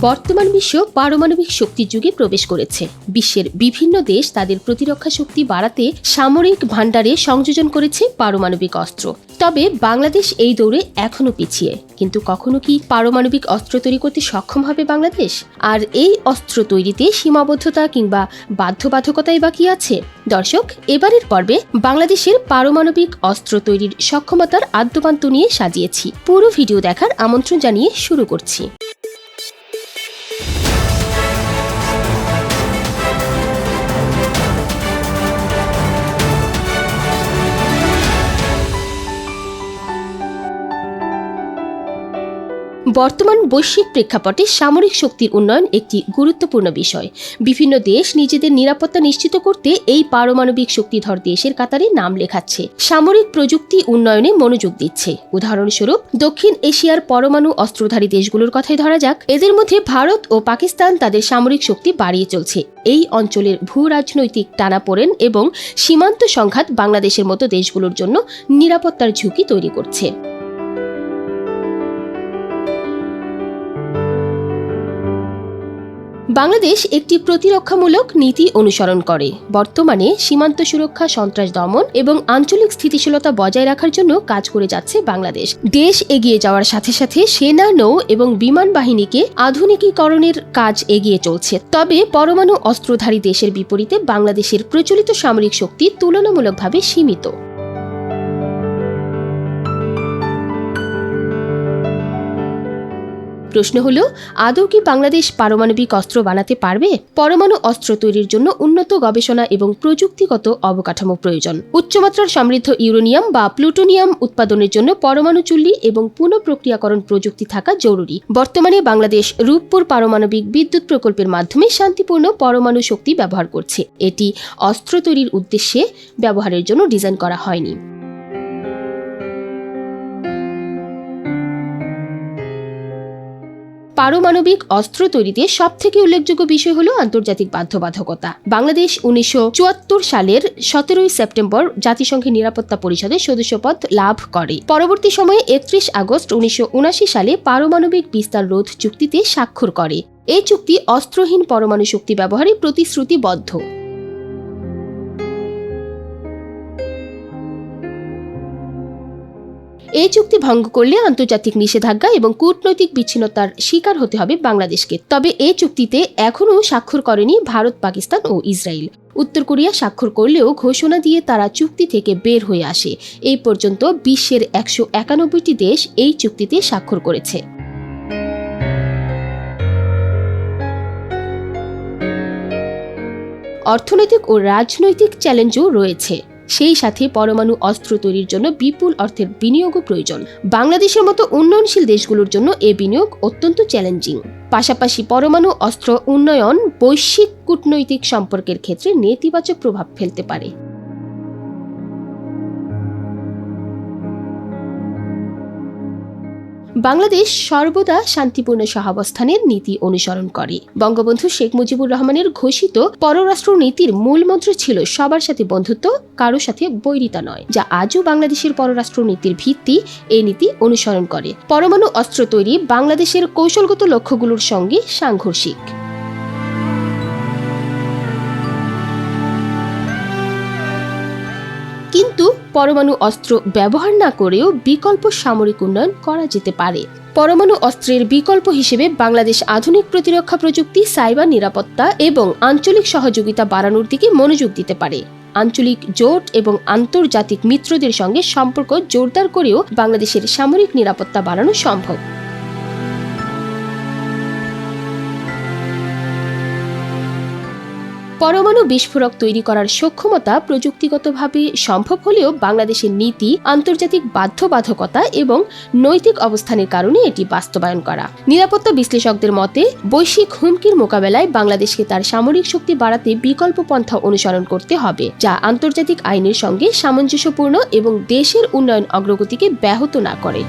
বর্তমান বিশ্ব পারমাণবিক শক্তির যুগে প্রবেশ করেছে। বিশ্বের বিভিন্ন দেশ তাদের প্রতিরক্ষা শক্তি বাড়াতে সামরিক ভাণ্ডারে সংযোজন করেছে পারমাণবিক অস্ত্র। তবে বাংলাদেশ এই দৌড়ে এখনও পিছিয়ে। কিন্তু কখনো কি পারমাণবিক অস্ত্র তৈরি করতে সক্ষম হবে বাংলাদেশ? আর এই অস্ত্র তৈরিতে সীমাবদ্ধতা কিংবা বাধ্যবাধকতাই বাকি আছে? দর্শক, এবারের পর্বে বাংলাদেশের পারমাণবিক অস্ত্র তৈরির সক্ষমতার আদ্যপান্ত নিয়ে সাজিয়েছি। পুরো ভিডিও দেখার আমন্ত্রণ জানিয়ে শুরু করছি। বর্তমান বৈশ্বিক প্রেক্ষাপটে সামরিক শক্তির উন্নয়ন একটি গুরুত্বপূর্ণ বিষয়। বিভিন্ন দেশ নিজেদের নিরাপত্তা নিশ্চিত করতে এই পারমাণবিক শক্তিধর দেশের কাতারে নাম লেখাচ্ছে। সামরিক প্রযুক্তি উন্নয়নে মনোযোগ দিচ্ছে। উদাহরণস্বরূপ, দক্ষিণ এশিয়ার পরমাণু অস্ত্রধারী দেশগুলোর কথাই ধরা যাক। এদের মধ্যে ভারত ও পাকিস্তান তাদের সামরিক শক্তি বাড়িয়ে চলছে। এই অঞ্চলের ভূ রাজনৈতিক টানাপোড়েন এবং সীমান্ত সংঘাত বাংলাদেশের মতো দেশগুলোর জন্য নিরাপত্তার ঝুঁকি তৈরি করছে। বাংলাদেশ একটি প্রতিরক্ষামূলক নীতি অনুসরণ করে। বর্তমানে সীমান্ত সুরক্ষা, সন্ত্রাস দমন এবং আঞ্চলিক স্থিতিশীলতা বজায় রাখার জন্য কাজ করে যাচ্ছে বাংলাদেশ। দেশ এগিয়ে যাওয়ার সাথে সাথে সেনা, নৌ এবং বিমান বাহিনীকে আধুনিকীকরণের কাজ এগিয়ে চলছে। তবে পরমাণু অস্ত্রধারী দেশের বিপরীতে বাংলাদেশের প্রচলিত সামরিক শক্তি তুলনামূলকভাবে সীমিত। প্রশ্ন হল, আদৌ কি বাংলাদেশ পারমাণবিক অস্ত্র বানাতে পারবে? পরমাণু অস্ত্র তৈরির জন্য উন্নত গবেষণা এবং প্রযুক্তিগত অবকাঠামো প্রয়োজন। উচ্চমাত্রার সমৃদ্ধ ইউরেনিয়াম বা প্লুটোনিয়াম উৎপাদনের জন্য পরমাণু চুল্লি এবং পুনঃপ্রক্রিয়াকরণ প্রযুক্তি থাকা জরুরি। বর্তমানে বাংলাদেশ রূপপুর পারমাণবিক বিদ্যুৎ প্রকল্পের মাধ্যমে শান্তিপূর্ণ পরমাণু শক্তি ব্যবহার করছে। এটি অস্ত্র তৈরির উদ্দেশ্যে ব্যবহারের জন্য ডিজাইন করা হয়নি। পারমাণবিক অস্ত্র তৈরিতে সব থেকে উল্লেখযোগ্য বিষয় হলো আন্তর্জাতিক বাধ্যবাধকতা। বাংলাদেশ উনিশশো চুয়াত্তর সালের সতেরোই সেপ্টেম্বর জাতিসংঘের নিরাপত্তা পরিষদের সদস্যপদ লাভ করে। পরবর্তী সময়ে একত্রিশ আগস্ট উনিশশো উনআশি সালে পারমাণবিক বিস্তার রোধ চুক্তিতে স্বাক্ষর করে। এই চুক্তি অস্ত্রহীন পরমাণু শক্তি ব্যবহারে প্রতিশ্রুতিবদ্ধ। এই চুক্তি ভঙ্গ করলে আন্তর্জাতিক নিষেধাজ্ঞা এবং কূটনৈতিক বিচ্ছিন্নতার শিকার হতে হবে বাংলাদেশকে। তবে এই চুক্তিতে এখনও স্বাক্ষর করেনি ভারত, পাকিস্তান ও ইসরায়েল। উত্তর কোরিয়া স্বাক্ষর করলেও ঘোষণা দিয়ে তারা চুক্তি থেকে বের হয়ে আসে। এই পর্যন্ত বিশ্বের একশো একানব্বইটি দেশ এই চুক্তিতে স্বাক্ষর করেছে। অর্থনৈতিক ও রাজনৈতিক চ্যালেঞ্জও রয়েছে। সেই সাথে পরমাণু অস্ত্র তৈরির জন্য বিপুল অর্থের বিনিয়োগও প্রয়োজন। বাংলাদেশের মতো উন্নয়নশীল দেশগুলোর জন্য এ বিনিয়োগ অত্যন্ত চ্যালেঞ্জিং পাশাপাশি পরমাণু অস্ত্র উন্নয়ন, বৈশ্বিক কূটনৈতিক সম্পর্কের ক্ষেত্রে নেতিবাচক প্রভাব ফেলতে পারে। বাংলাদেশ সর্বদা শান্তিপূর্ণ সহাবস্থানের নীতি অনুসরণ করে। বঙ্গবন্ধু শেখ মুজিবুর রহমানের ঘোষিত পররাষ্ট্র নীতির মূল মন্ত্র ছিল সবার সাথে বন্ধুত্ব, কারও সাথে বৈরিতা নয়, যা আজও বাংলাদেশের পররাষ্ট্র নীতির ভিত্তি এই নীতি অনুসরণ করে। পরমাণু অস্ত্র তৈরি বাংলাদেশের কৌশলগত লক্ষ্যগুলোর সঙ্গে সাংঘর্ষিক। পরমাণু অস্ত্র ব্যবহার না করেও বিকল্প সামরিক উন্নয়ন করা যেতে পারে। পরমাণু অস্ত্রের বিকল্প হিসেবে বাংলাদেশ আধুনিক প্রতিরক্ষা প্রযুক্তি, সাইবার নিরাপত্তা এবং আঞ্চলিক সহযোগিতা বাড়ানোর দিকে মনোযোগ দিতে পারে। আঞ্চলিক জোট এবং আন্তর্জাতিক মিত্রদের সঙ্গে সম্পর্ক জোরদার করেও বাংলাদেশের সামরিক নিরাপত্তা বাড়ানো সম্ভব। পরমাণু বিস্ফোরক তৈরি করার সক্ষমতা প্রযুক্তিগতভাবে সম্ভব হলেও বাংলাদেশের নীতি, আন্তর্জাতিক বাধ্যবাধকতা এবং নৈতিক অবস্থানের কারণে এটি বাস্তবায়ন করা। নিরাপত্তা বিশ্লেষকদের মতে, বৈশ্বিক হুমকির মোকাবেলায় বাংলাদেশকে তার সামরিক শক্তি বাড়াতে বিকল্প পন্থা অনুসরণ করতে হবে, যা আন্তর্জাতিক আইনের সঙ্গে সামঞ্জস্যপূর্ণ এবং দেশের উন্নয়ন অগ্রগতিকে ব্যাহত না করে।